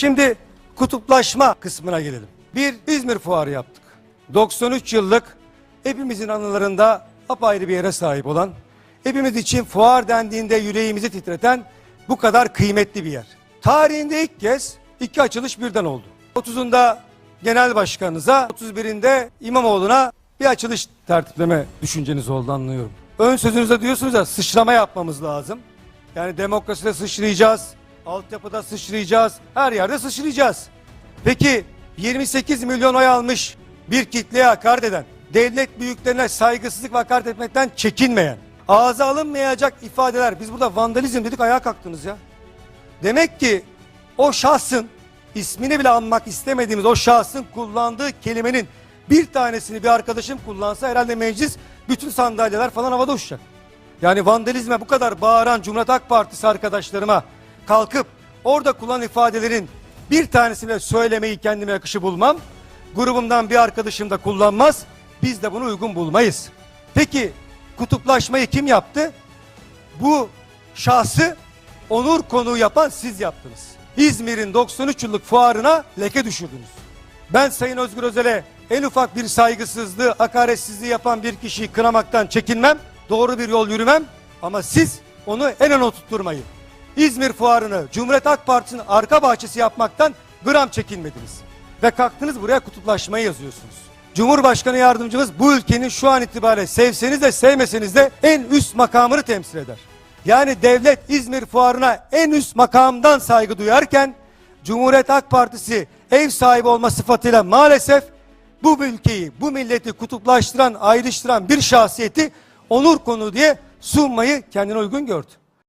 Şimdi kutuplaşma kısmına gelelim. Bir İzmir fuarı yaptık. 93 yıllık hepimizin anılarında apayrı bir yere sahip olan, hepimiz için fuar dendiğinde yüreğimizi titreten bu kadar kıymetli bir yer. Tarihinde ilk kez iki açılış birden oldu. 30'unda genel başkanınıza, 31'inde İmamoğlu'na bir açılış tertipleme düşünceniz oldu anlıyorum. Ön sözünüzde diyorsunuz ya sıçrama yapmamız lazım. Yani demokraside sıçrayacağız, altyapıda sıçrayacağız, her yerde sıçrayacağız. Peki 28 milyon oy almış bir kitleye hakaret eden, devlet büyüklerine saygısızlık ve hakaret etmekten çekinmeyen, ağza alınmayacak ifadeler, biz burada vandalizm dedik ayağa kalktınız ya. Demek ki o şahsın ismini bile anmak istemediğimiz o şahsın kullandığı kelimenin bir tanesini bir arkadaşım kullansa herhalde meclis bütün sandalyeler falan havada uçacak. Yani vandalizme bu kadar bağıran Cumhuriyet Halk Partisi arkadaşlarıma kalkıp orada kullanılan ifadelerin bir tanesini söylemeyi kendime yakışı bulmam. Grubumdan bir arkadaşım da kullanmaz. Biz de bunu uygun bulmayız. Peki kutuplaşmayı kim yaptı? Bu şahsı onur konuğu yapan siz yaptınız. İzmir'in 93 yıllık fuarına leke düşürdünüz. Ben Sayın Özgür Özel'e en ufak bir saygısızlığı, hakaretsizliği yapan bir kişiyi kınamaktan çekinmem. Doğru bir yol yürümem. Ama siz onu en öne tutturmayın. İzmir fuarını Cumhuriyet Halk Partisi'nin arka bahçesi yapmaktan gram çekinmediniz. Ve kalktınız buraya kutuplaşmayı yazıyorsunuz. Cumhurbaşkanı yardımcımız bu ülkenin şu an itibariyle sevseniz de sevmeseniz de en üst makamını temsil eder. Yani devlet İzmir fuarına en üst makamdan saygı duyarken Cumhuriyet Halk Partisi ev sahibi olma sıfatıyla maalesef bu ülkeyi, bu milleti kutuplaştıran, ayrıştıran bir şahsiyeti onur konu diye sunmayı kendine uygun gördü.